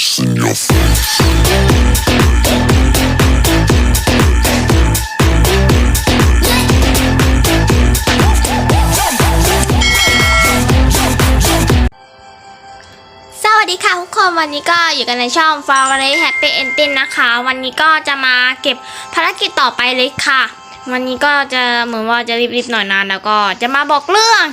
face in your face. สวัสดีค่ะทุกคนวันนี้ก็อยู่กันในช่อง f a v o r i t Happy Ending นะคะ วันนี้ก็จะมาเก็บภารกิจต่อไปเลยค่ะ วันนี้ก็จะเหมือนว่าจะรีบๆหน่อยนะแล้วก็จะมาบอกเรื่อง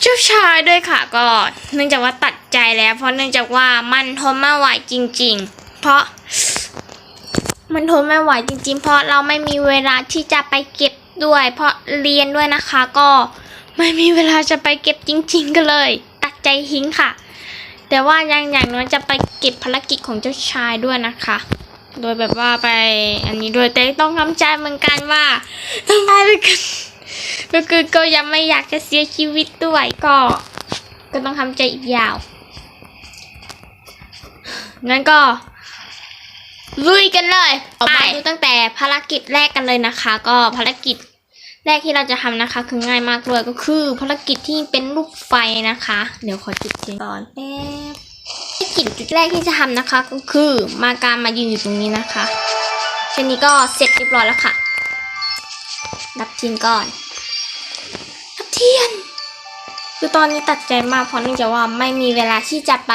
เจ้าชายด้วยค่ะก็เนื่องจากว่าตัดใจแล้ว เพราะเนื่องจากว่ามันทนไม่ไหวจริง ๆ เพราะ มันทนไม่ไหวจริง ๆ เพราะเราไม่มีเวลาที่จะไปเก็บด้วย เพราะเรียนด้วยนะคะก็ไม่มีเวลาจะไปเก็บจริง ๆกันเลย ตัดใจทิ้งค่ะ แต่ว่ายังอย่างน้อยจะไปเก็บภารกิจของเจ้าชายด้วยนะคะ โดยแบบว่าไปอันนี้ด้วยแต่ต้องทำใจเหมือนกันว่าต้องไปด้วยกันก็คือก็ยังไม่อยากจะเสียชีวิตด้วยก็ ก็ต้องทำใจอีกยาวงั้นก็ลุยกันเลยไปดูตั้งแต่ภารกิจแรกกันเลยนะคะ ก็ภารกิจแรกที่เราจะทำนะคะ คือง่ายมากเลยก็คือภารกิจที่เป็นลูกไฟนะคะ เดี๋ยวขอจุดเทียนก่อนแป๊บภาร กิจจุดแรกที่จะทำนะคะ ก็คือมาการมายืนอยู่ตรงนี้นะคะแค่นี้ก็เสร็จเรียบร้อยแล้วค่ะรับเทียนก่อนรับเทียน คือตอนนี้ตัดใจมากเพราะเนื่องจากว่าไม่มีเวลาที่จะไป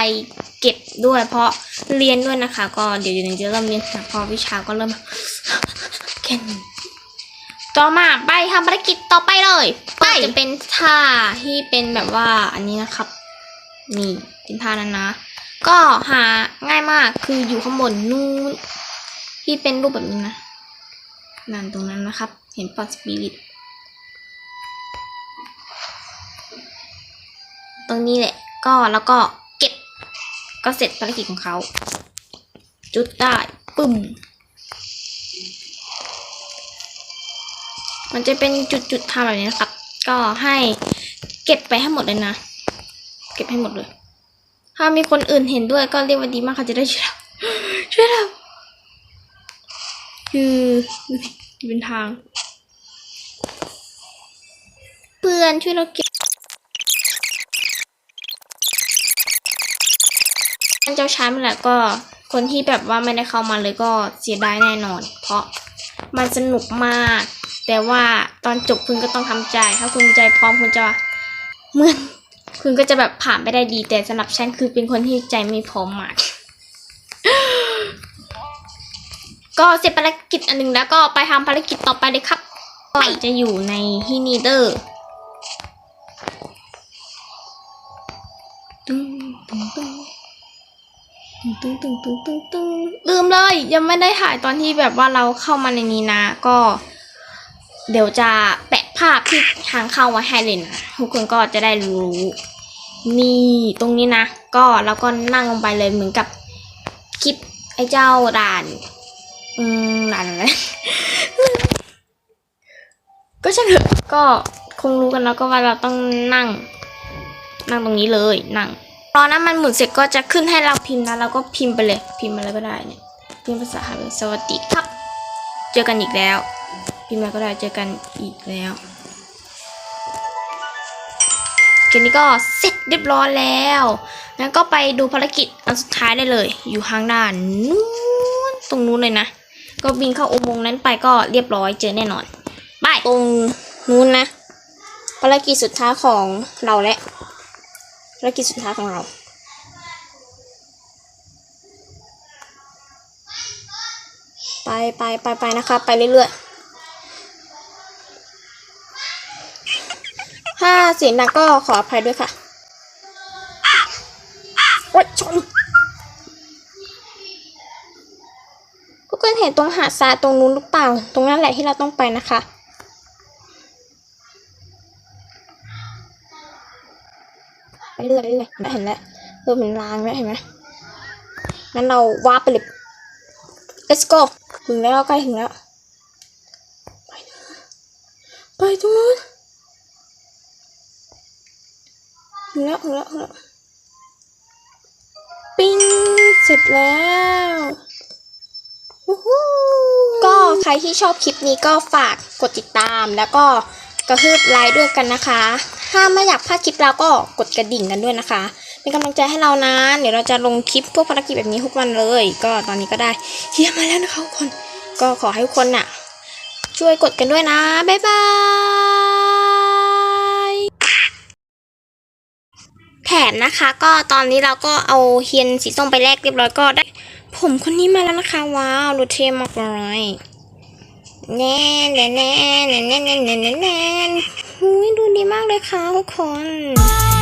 เก็บด้วย เพราะเรียนด้วยนะคะ ก็เดี๋ยวเดี๋ยวจะเริ่มเรียนนักพอวิชาก็เริ่มเก่งต่อมาไปทำภารกิจต่อไปเลยไปจะเป็นท่าที่เป็นแบบว่าอันนี้นะครับ นี่เป็นท่านั้นนะ ก็หาง่ายมากคืออยู่ข้างบนนู้นที่เป็นรูปแบบนี้นะนั่นตรงนั้นนะครับ เห็นปอดสปิริตตรงนี้แหละ ก็แล้วก็เก็บ ก็เสร็จภารกิจของเขา จุดได้ปึ้มมันจะเป็นจุดๆทำแบบนี้นะครับ ก็ให้เก็บไปให้หมดเลยนะ เก็บให้หมดเลย ถ้ามีคนอื่นเห็นด้วยก็เรียกว่าดีมากเขาจะได้ช่วยเราช่วยเราคือเป็นทาง เพื่อนช่วยเราเก็บเจ้าชายมันแหละก็คนที่แบบว่าไม่ได้เข้ามาเลยก็เสียดายแน่นอน เพราะมันสนุกมาก แต่ว่าตอนจบคุณก็ต้องทำใจ ถ้าคุณใจพร้อมคุณจะเหมือน คุณก็จะแบบผ่านไปได้ดีแต่สำหรับฉันคือเป็นคนที่ใจไม่พร้อมมาก ก็เสร็จภารกิจอันหนึ่งแล้วก็ไปทำภารกิจต่อไปเลยครับไปจะอยู่ในที่นีเดอร์ตึ้งตึ้งตึ้งตึ้งตึ้งตึ้งตึ้งตึ้งลืมเลย ยังไม่ได้ถ่ายตอนที่แบบว่าเราเข้ามาในนี้นะ ก็ เดี๋ยวจะแปะภาพที่ทางเข้าไว้ให้เลยนะทุกคนก็จะได้รู้ นี่ตรงนี้นะ ก็แล้วก็นั่งลงไปเลยเหมือนกับคลิปไอ้เจ้าด่าน อืมด่านอะไรก็ช่างเถอะก็คงรู้กันแล้วก็ว่าเราต้องนั่ง นั่งตรงนี้เลยนั่งตอนนั้นมันหมุนเสร็จก็จะขึ้นให้เราพิมพ์นะเราก็พิมพ์ไปเลย พิมพ์อะไรก็ได้เนี่ยพิมพ์ภาษาไทยสวัสดีครับ เจอกันอีกแล้ว พิมพ์อะไรก็ได้เจอกันอีกแล้วเกมนี้ก็เสร็จเรียบร้อยแล้วงั้นก็ไปดูภารกิจอันสุดท้ายได้เลย อยู่ข้างด้านนู้นตรงนู้นเลยนะ ก็บินเข้าอุโมงค์นั้นไปก็เรียบร้อยเจอแน่นอนไปตรงนู้นนะ ภารกิจสุดท้ายของเราและภารกิจสุดท้ายของเราไปไปไปไปนะครับไปเรื่อยๆ ถ้าเสียงดังก็ขออภัยด้วยค่ะโอ๊ยชนก็เกินเห็นตรงหาดทรายตรงนู้นหรือเปล่า ตรงนั้นแหละที่เราต้องไปนะคะไปเรื่อยไปเรื่อยเห็นแล้วเริ่มเห็นรางแล้วเห็นไหมงั้นเราวาร์ปไปเลย let's go ถึงแล้วใกล้ถึงแล้ว ไป ไปตรงนู้น ถึงแล้วถึงแล้วถึงแล้วปิ้งเสร็จแล้วก็ใครที่ชอบคลิปนี้ก็ฝากกดติดตามแล้วก็กระฮืบไลค์ด้วยกันนะคะ ถ้าไม่อยากพลาดคลิปเราก็กดกระดิ่งกันด้วยนะคะ เป็นกำลังใจให้เรานะ เดี๋ยวเราจะลงคลิปพวกภารกิจแบบนี้ทุกวันเลย ก็ตอนนี้ก็ได้เฮียมาแล้วนะคะทุกคน ก็ขอให้ทุกคนน่ะ ช่วยกดกันด้วยนะ บ๊ายบาย แถมนะคะ ก็ตอนนี้เราก็เอาเฮียนสีส้มไปแลกเรียบร้อยก็ได้ ผมคนนี้มาแล้วนะคะ ว้าวดูเท่มากเลยแน่แน่แน่แน่แน่แน่แน่แน่แน่หูยดูดีมากเลยค่ะทุกคน